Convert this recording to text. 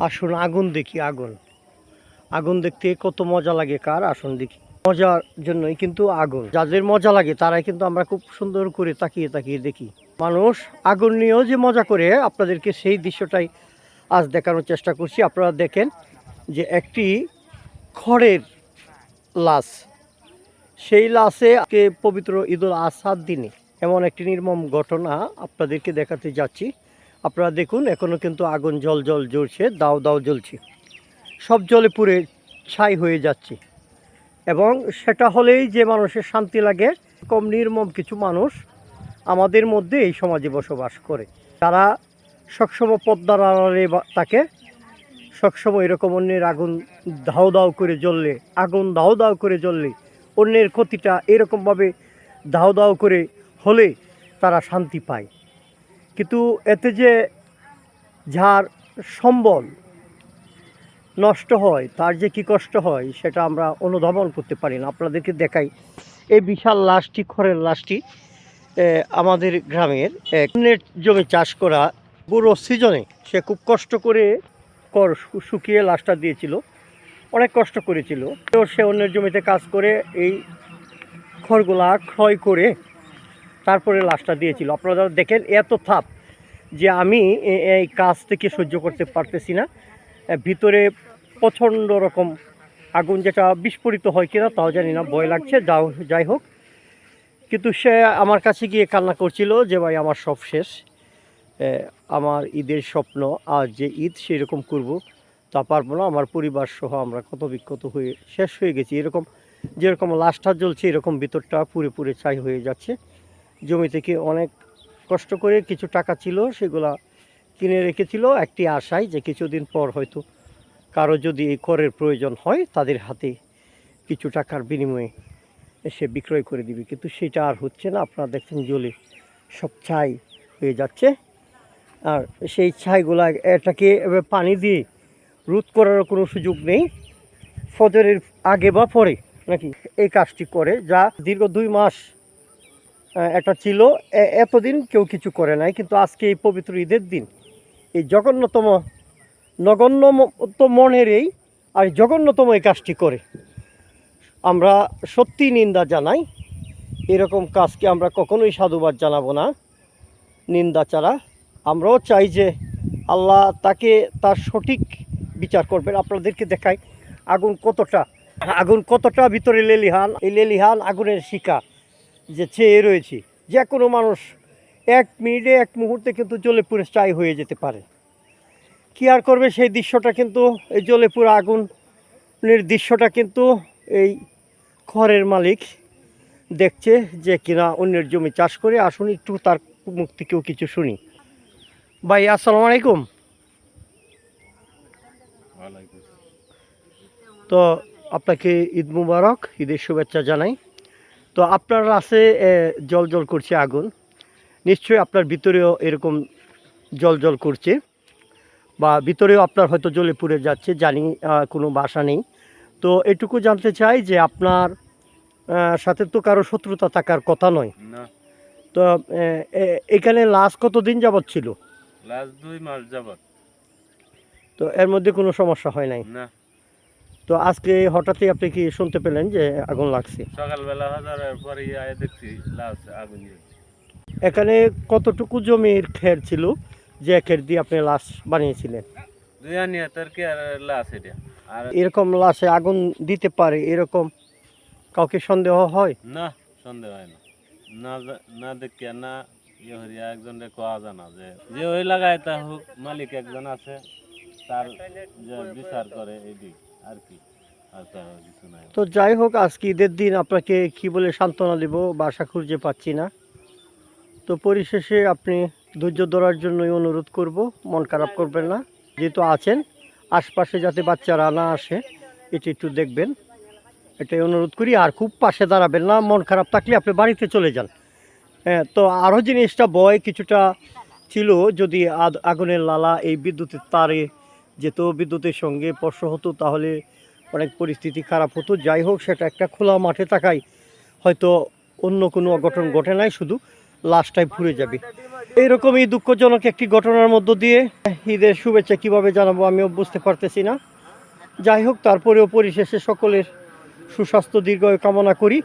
আসুন, আগুন দেখি, আগুন। আগুন দেখতে কত মজা লাগে কার? আসুন দেখি। মজার জন্যই কিন্তু আগুন। যাদের মজা লাগে, তারাই কিন্তু আমরা খুব সুন্দর করে তাকিয়ে তাকিয়ে দেখি। মানুষ আগুন নিয়েও যে মজা করে, আপনাদেরকে সেই দৃশ্যটাই আজ দেখানোর চেষ্টা করছি। আপনারা দেখেন যে একটি খড়ের লাশ। সেই লাশে পবিত্র ঈদুল আসাদ দিনে এমন একটি নির্মম ঘটনা আপনাদেরকে দেখাতে যাচ্ছি। আপনারা দেখুন এখনও কিন্তু আগুন জল জল জ্বলছে, দাও দাও জ্বলছে। সব জলে পুড়ে ছাই হয়ে যাচ্ছে। এবং সেটা হলেই যে মানুষের শান্তি লাগে, কম নির্মম কিছু মানুষ আমাদের মধ্যে এই সমাজে বসবাস করে। তারা সবসময় পদ্মার আড়ালে থাকে, সবসময় এরকম অন্যের আগুন দাও দাও করে জ্বললে, আগুন দাও দাও করে জ্বললে, অন্যের ক্ষতিটা এরকমভাবে দাও দাও করে হলে তারা শান্তি পায়। কিন্তু এতে যে যার সম্বল নষ্ট হয়, তার যে কি কষ্ট হয়, সেটা আমরা অনুধাবন করতে পারি না। আপনাদেরকে দেখাই। এই বিশাল লাশটি, খড়ের লাশটি আমাদের গ্রামের জমি চাষ করা পুরো সিজনে সে খুব কষ্ট করে কর শুকিয়ে লাশটা দিয়েছিল। অনেক কষ্ট করেছিল। সে অন্যের জমিতে কাজ করে এই খড়গুলা ক্ষয় করে তারপরে লাশটা দিয়েছিল। আপনারা দেখেন, এত থাপ যে আমি এই কাজ থেকে সহ্য করতে পারতেছি না। ভিতরে প্রচণ্ড রকম আগুন যেটা বিস্ফোরিত হয় কিনা তাও জানি না, ভয় লাগছে, যাও, যাই হোক। কিন্তু সে আমার কাছে গিয়ে কান্না করছিল যে, ভাই, আমার সব শেষ। আমার ঈদের স্বপ্ন আর যে ঈদ সেরকম করব, তা পারব না। আমার পরিবার সহ আমরা কত বিক্ষত হয়ে শেষ হয়ে গেছি। এরকম, যেরকম লাশটা জ্বলছে, এরকম ভিতরটা পুরে পুরে ছাই হয়ে যাচ্ছে। জমি থেকে অনেক কষ্ট করে কিছু টাকা ছিল, সেগুলা কিনে রেখেছিল। একটি আশায় যে কিছুদিন পর হয়তো কারও যদি এই করের প্রয়োজন হয়, তাদের হাতে কিছু টাকার বিনিময়ে এসে বিক্রয় করে দিবে। কিন্তু সেটা আর হচ্ছে না। আপনারা দেখছেন জলে সব ছাই হয়ে যাচ্ছে। আর সেই ছাইগুলা এটাকে পানি দিয়ে রোধ করার কোনো সুযোগ নেই। ফজরের আগে বা পরে নাকি এই কাজটি করে, যা দীর্ঘ দুই মাস এটা ছিল। এতদিন কেউ কিছু করে নাই, কিন্তু আজকে এই পবিত্র ঈদের দিন। এই জঘন্যতম নগণ্য ম- তো মনের এই, আর জঘন্যতম এই কাজটি করে। আমরা সত্যি নিন্দা জানাই, এরকম কাজকে আমরা কখনোই সাধুবাদ জানাব না। নিন্দা ছাড়া আমরাও চাই যে আল্লাহ তাকে তার সঠিক বিচার করবেন। আপনাদেরকে দেখাই, আগুন কতটা আগুন কতটা ভিতরে লেলিহান, এই লেলিহান আগুনের শিকা যে চেয়ে রয়েছি যে কোনো মানুষ এক মিনিটে এক মুহূর্তে কিন্তু জ্বলে পুড়ে চাই হয়ে যেতে পারে। কি আর করবে সেই দৃশ্যটা কিন্তু এই জ্বলে পুরো আগুনের দৃশ্যটা কিন্তু এই খড়ের মালিক দেখছে যে কিনা অন্যের জমি চাষ করে আসুন একটু তার মুখ থেকেও কিছু শুনি। ভাই আসসালামু আলাইকুম। তো আপনাকে ঈদ মুবারক ঈদের শুভেচ্ছা জানাই। তো আপনার আছে জল জল করছে আগুন। নিশ্চয়ই আপনার ভিতরেও এরকম জল জল করছে। বা ভিতরেও আপনার হয়তো জলে পুড়ে যাচ্ছে জানি কোনো বাসা নেই। তো এটুকু জানতে চাই যে আপনার সাথে তো কারও শত্রুতা থাকার কথা নয়। তো এখানে লাস্ট কতদিন যাবৎ ছিল? দুই মাস যাবত তো এর মধ্যে কোনো সমস্যা হয় নাই? না। তো আজকে হঠাৎই আপনি কি শুনতে পেলেন যে আগুন লাগছে? সকালবেলা হাজারের পরে দেখছি আগুন। এখানে কতটুকু জমির খের ছিল যে খের দিয়ে আপনি লাশ বানিয়েছিলেন? এরকম লাশে আগুন দিতে পারে এরকম কাউকে সন্দেহ হয়? না সন্দেহ হয় না। না না দেখিয়া না ইয়ে হরিয়া একজন রে কোয়া জানা যে যে ওই লাগায় তা হোক মালিক একজন আছে তার যে বিচার করে এইদিক। আর তো যাই হোক, আজকে ঈদের দিন আপনাকে কি বলে সান্ত্বনা দেব বাসা খুঁজে পাচ্ছি না। তো পরিশেষে আপনি ধৈর্য ধরার জন্যই অনুরোধ করব, মন খারাপ করবেন না। যেহেতু আছেন, আশপাশে যাতে বাচ্চারা না আসে, এটি একটু দেখবেন। এটাই অনুরোধ করি, আর খুব পাশে দাঁড়াবেন না, মন খারাপ থাকলে আপনি বাড়িতে চলে যান। হ্যাঁ তো আরও জিনিসটা বয় কিছুটা ছিল, যদি আগুনের লালা এই বিদ্যুতের তারে যেত বিদ্যুতের সঙ্গে স্পর্শ হতো, তাহলে অনেক পরিস্থিতি খারাপ হতো। যাই হোক, সেটা একটা খোলা মাঠে থাকায় হয়তো অন্য কোনো অঘটন ঘটে নাই, শুধু লাশটাই পুড়ে যাবে। এইরকমই দুঃখজনক একটি ঘটনার মধ্য দিয়ে ঈদের শুভেচ্ছা কীভাবে জানাব আমিও বুঝতে পারতেছি না। যাই হোক, তারপরেও পরিশেষে সকলের সুস্বাস্থ্য দীর্ঘ কামনা করি।